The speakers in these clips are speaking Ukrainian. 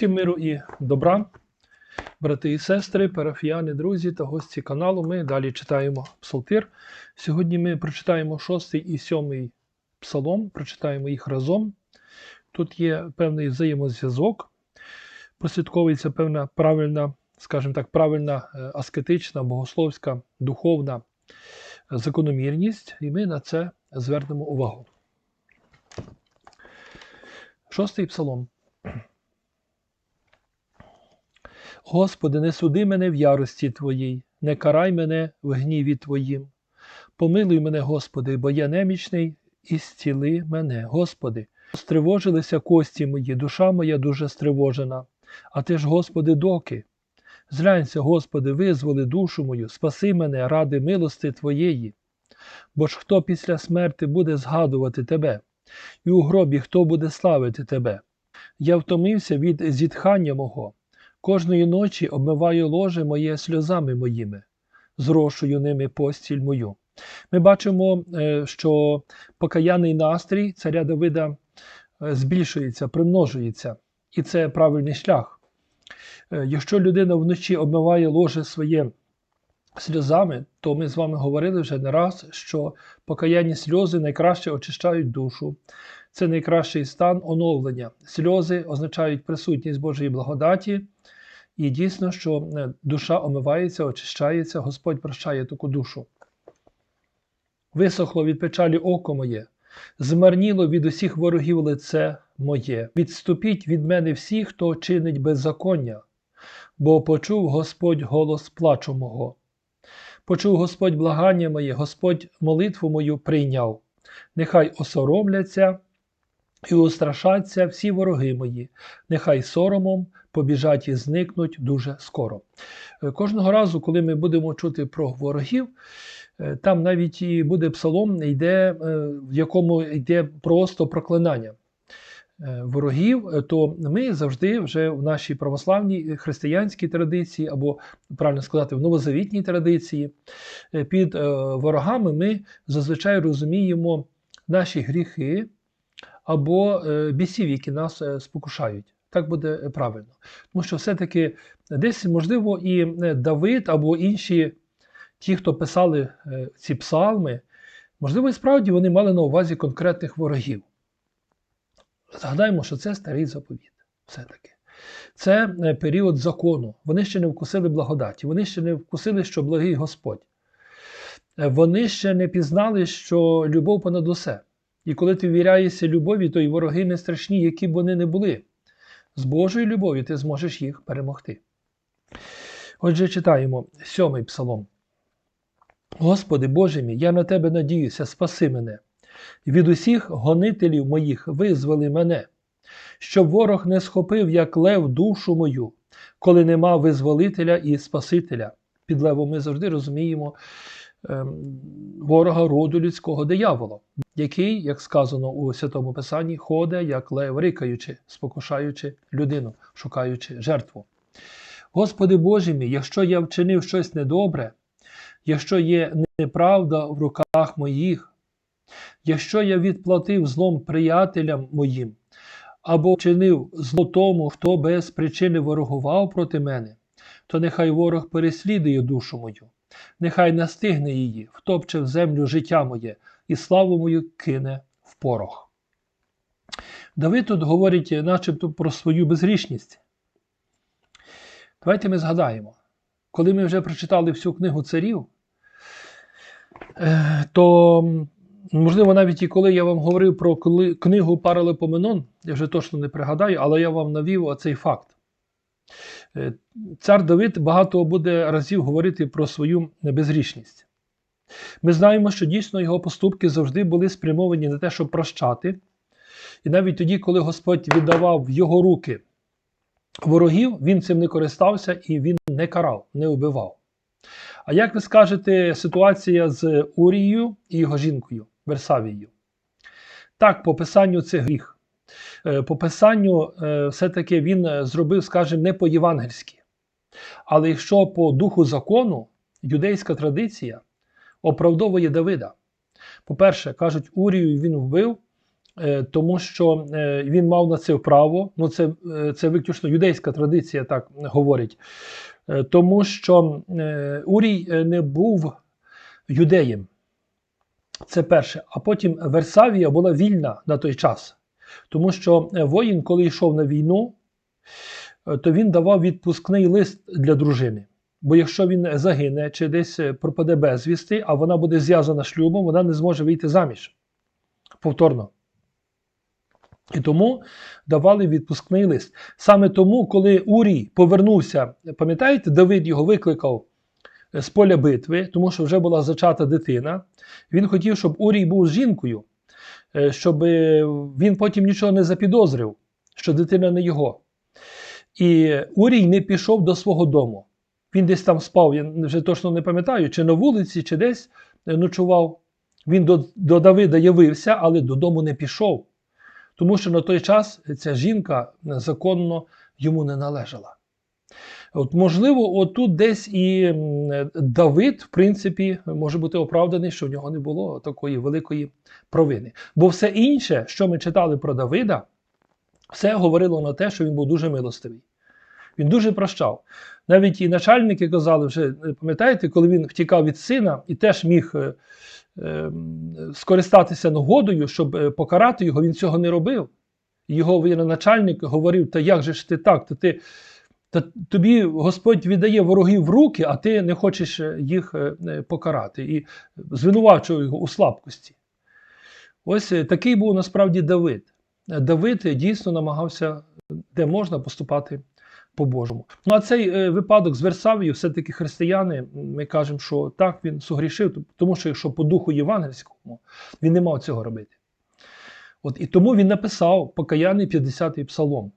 Всім миру і добра, брати і сестри, парафіяни, друзі та гості каналу. Ми далі читаємо Псалтир. Сьогодні ми прочитаємо шостий і сьомий псалом, прочитаємо їх разом. Тут є певний взаємозв'язок, прослідковується певна правильна, скажімо так, правильна е, аскетична, богословська, духовна закономірність, і ми на це звернемо увагу. Шостий псалом. Господи, не суди мене в ярості Твоїй, не карай мене в гніві Твоїм. Помилуй мене, Господи, бо я немічний, і зціли мене, Господи. Стривожилися кості мої, душа моя дуже стривожена. А ти ж, Господи, доки? Зглянься, Господи, визволи душу мою, спаси мене ради милости Твоєї. Бо ж хто після смерти буде згадувати Тебе, і у гробі хто буде славити Тебе? Я втомився від зітхання мого. Кожної ночі обмиваю ложе моє сльозами моїми, зрошую ними постіль мою. Ми бачимо, е, що покаяний настрій царя Давида е, збільшується, примножується, і це правильний шлях. Е, Якщо людина вночі обмиває ложе своє сльозами, то ми з вами говорили вже не раз, що покаянні сльози найкраще очищають душу. Це найкращий стан оновлення. Сльози означають присутність Божої благодаті. І дійсно, що душа омивається, очищається, Господь прощає таку душу. Висохло від печалі око моє, змарніло від усіх ворогів лице моє. Відступіть від мене всі, хто чинить беззаконня, бо почув Господь голос плачу мого. Почув Господь благання моє, Господь молитву мою прийняв. Нехай осоромляться і устрашаться всі вороги мої, нехай соромом побіжать і зникнуть дуже скоро. Е, Кожного разу, коли ми будемо чути про ворогів, е, там навіть і буде псалом, йде, е, в якому йде просто проклинання ворогів, то ми завжди вже в нашій православній християнській традиції, або правильно сказати, в новозавітній традиції, під ворогами ми зазвичай розуміємо наші гріхи або бісів, які нас спокушають. Так буде правильно. Тому що все-таки десь, можливо, і Давид або інші, ті, хто писали ці псалми, можливо, і справді вони мали на увазі конкретних ворогів. Згадаємо, що це старий заповіт. Все-таки. Це період закону. Вони ще не вкусили благодаті, вони ще не вкусили, що благий Господь. Вони ще не пізнали, що любов понад усе. І коли ти віряєшся любові, то й вороги не страшні, які б вони не були. З Божою любов'ю ти зможеш їх перемогти. Отже, читаємо сьомий псалом. Господи Боже мій, я на Тебе надіюся, спаси мене. Від усіх гонителів моїх визволи мене, щоб ворог не схопив, як лев, душу мою, коли нема визволителя і Спасителя. Під левом ми завжди розуміємо ворога роду людського диявола, який, як сказано у Святому Писанні, ходить, як лев, рикаючи, спокушаючи людину, шукаючи жертву. Господи Боже мій, якщо я вчинив щось недобре, якщо є неправда в руках моїх, якщо я відплатив злом приятелям моїм, або вчинив зло тому, хто без причини ворогував проти мене, то нехай ворог переслідує душу мою, нехай настигне її, втопче в землю життя моє і славу мою кине в порох. Давид тут говорить начебто про свою безгрішність. Давайте ми згадаємо, коли ми вже прочитали всю книгу царів, е, то, можливо, навіть і коли я вам говорив про книгу Паралепоменон, я вже точно не пригадаю, але я вам навів оцей факт. Е, цар Давид багато буде разів говорити про свою безгрішність. Ми знаємо, що дійсно його поступки завжди були спрямовані на те, щоб прощати. І навіть тоді, коли Господь віддавав в його руки ворогів, він цим не користався і він не карав, не вбивав. А як ви скажете, ситуація з Урією і його жінкою Версавією? Так, по писанню це гріх. По писанню, все-таки він зробив, скажімо, не по-євангельськи. Але якщо по духу закону, юдейська традиція оправдовує Давида. По-перше, кажуть, Урію він вбив, е, тому що е, він мав на це право. Ну, це, е, це виключно юдейська традиція, так говорить. Е, Тому що е, Урій е, не був юдеєм. Це перше. А потім Версавія була вільна на той час. Тому що е, воїн, коли йшов на війну, е, то він давав відпускний лист для дружини. Бо якщо він загине чи десь е, пропаде безвісти, а вона буде зв'язана шлюбом, вона не зможе вийти заміж повторно. І тому давали відпускний лист. Саме тому, коли Урій повернувся, пам'ятаєте, Давид його викликав з поля битви, тому що вже була зачата дитина. Він хотів, щоб Урій був жінкою, щоб е, він потім нічого не запідозрив, що дитина не його. І Урій не пішов до свого дому. Він десь там спав, я вже точно не пам'ятаю, чи на вулиці, чи десь е, ночував. Він до, до Давида явився, але додому не пішов. Тому що на той час ця жінка законно йому не належала. От, можливо, отут десь і Давид, в принципі, може бути оправданий, що в нього не було такої великої провини. Бо все інше, що ми читали про Давида, все говорило на те, що він був дуже милостивий. Він дуже прощав. Навіть і начальники казали, вже е, пам'ятаєте, коли він втікав від сина і теж міг е, е, скористатися нагодою, щоб е, покарати його, він цього не робив. Його воєначальник говорив: Та як же ж ти так? Та ти, та тобі Господь віддає ворогів в руки, а ти не хочеш е, їх е, е, покарати. І звинувачував його у слабкості. Ось такий був насправді Давид. Давид дійсно намагався, де можна поступати по-божому. Ну а цей випадок з Версавією, все-таки християни, ми кажемо, що так він сугрішив, тому що якщо по духу євангельському, він не мав цього робити. От, і тому він написав покаянний 50-й псалом,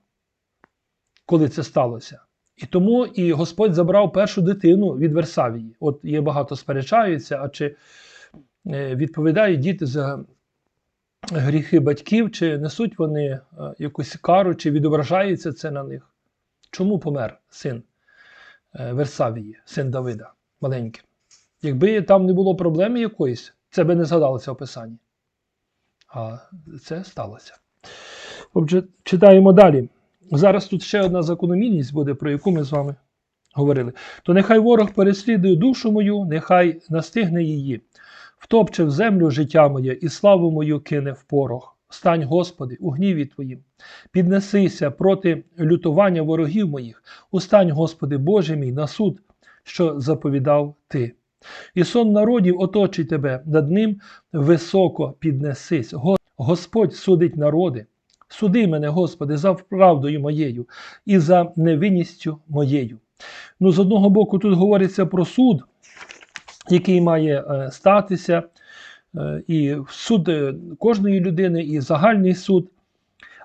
коли це сталося. І тому і Господь забрав першу дитину від Версавії. От є багато сперечаються, а чи е, відповідають діти за гріхи батьків, чи несуть вони е, якусь кару, чи відображається це на них. Чому помер син е, Версавії, син Давида, маленький? Якби там не було проблеми якоїсь, це би не згадалося в Писанні. А це сталося. Отже, читаємо далі. Зараз тут ще одна закономірність буде, про яку ми з вами говорили. То нехай ворог переслідує душу мою, нехай настигне її, втопче в землю життя моє і славу мою кине в порох. Стань, Господи, у гніві Твоїм, піднесися проти лютування ворогів моїх, устань, Господи, Боже мій, на суд, що заповідав Ти. І сон народів оточить тебе, над ним високо піднесись. Господь судить народи. Суди мене, Господи, за правдою моєю і за невинністю моєю. Ну, з одного боку, тут говориться про суд, який має е, статися, е, і суд е, кожної людини, і загальний суд.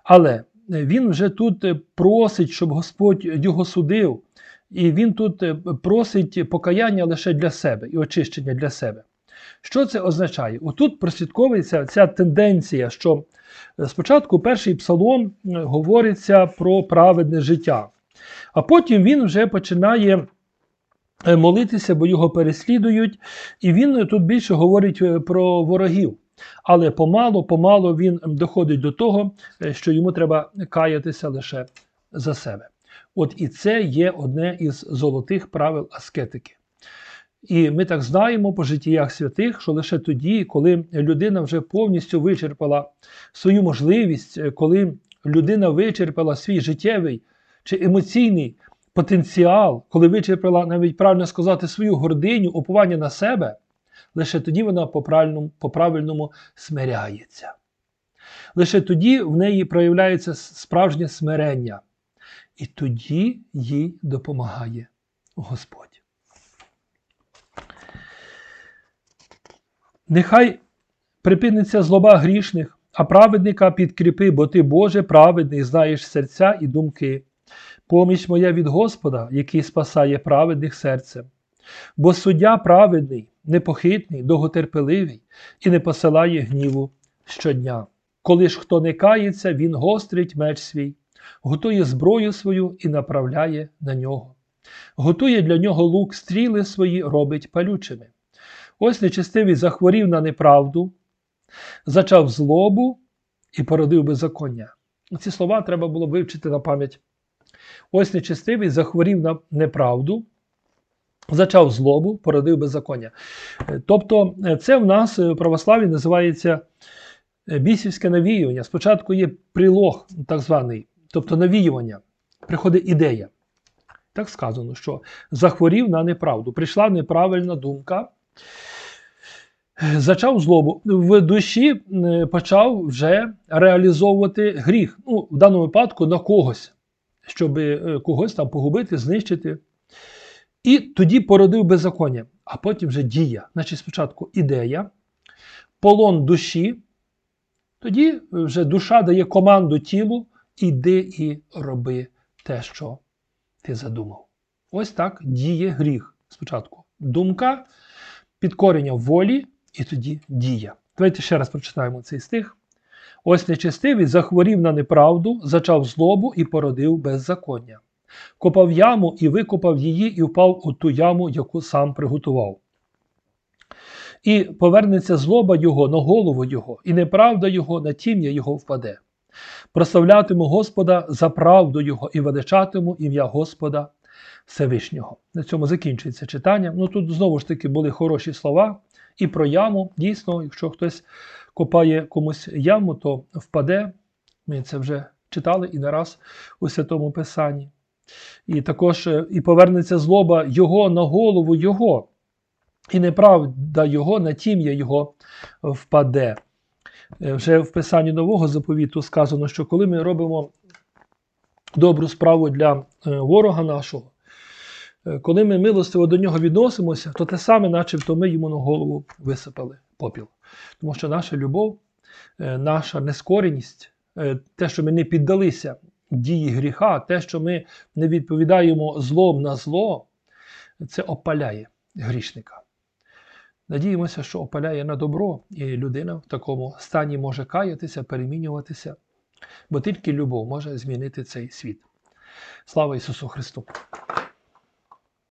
Але е, він вже тут е, просить, щоб Господь його судив, і він тут просить покаяння лише для себе і очищення для себе. Що це означає? Отут прослідковується ця тенденція, що е, спочатку перший псалом е, говориться про праведне життя, а потім він вже починає е, молитися, бо його переслідують, і він тут більше говорить про ворогів. Але помало, помало він доходить до того, що йому треба каятися лише за себе. От і це є одне із золотих правил аскетики. І ми так знаємо по життях святих, що лише тоді, коли людина вже повністю вичерпала свою можливість, е, коли людина вичерпала свій життєвий чи емоційний потенціал, коли вичерпала навіть правильно сказати свою гординю, уповання на себе, лише тоді вона по правильному, по правильному смиряється. Лише тоді в неї проявляється справжнє смирення. І тоді їй допомагає Господь. Нехай припиниться злоба грішних, а праведника підкріпи, бо ти, Боже, праведний, знаєш серця і думки. Поміч моя від Господа, який спасає праведних серцем. Бо суддя праведний, непохитний, довготерпеливий і не посилає гніву щодня. Коли ж хто не кається, він гострить меч свій, готує зброю свою і направляє на нього. Готує для нього лук, стріли свої робить палючими. Ось нечестивий захворів на неправду, зачав злобу і породив беззаконня. Ці слова треба було вивчити на пам'ять. Ось нечестивий захворів на неправду, зачав злобу, породив беззаконня. Е, Тобто, е, це в нас е, в православі називається бісівське навіювання. Спочатку є прилог, так званий, тобто навіювання, приходить ідея. Так сказано, що захворів на неправду. Прийшла неправильна думка, зачав злобу. В душі е, почав вже реалізовувати гріх. Ну, в даному випадку на когось, щоб е, когось там погубити, знищити. І тоді породив беззаконня, а потім вже дія. Значить, спочатку ідея, полон душі, тоді вже душа дає команду тілу, іди і роби те, що ти задумав. Ось так діє гріх спочатку. Думка, підкорення волі і тоді дія. Давайте ще раз прочитаємо цей стих. Ось нечестивий захворів на неправду, зачав злобу і породив беззаконня. Копав яму і викопав її, і впав у ту яму, яку сам приготував. І повернеться злоба його на голову його, і неправда його на тім'я його впаде. Прославлятиму Господа за правду Його і величатиму ім'я Господа Всевишнього. На цьому закінчується читання. Ну тут знову ж таки були хороші слова і про яму. Дійсно, якщо хтось копає комусь яму, то впаде. Ми це вже читали і не раз у Святому Писанні. І також е, і повернеться злоба Його на голову Його, і неправда Його на тім'я Його впаде. Е, Вже в Писанні Нового заповіту сказано, що коли ми робимо добру справу для е, ворога нашого, коли ми милостиво до нього відносимося, то те саме, начебто, ми йому на голову висипали попіл. Тому що наша любов, е, наша нескореність, е, те, що ми не піддалися дії гріха, те, що ми не відповідаємо злом на зло, це опаляє грішника. Надіємося, що опаляє на добро, і людина в такому стані може каятися, перемінюватися, бо тільки любов може змінити цей світ. Слава Ісусу Христу!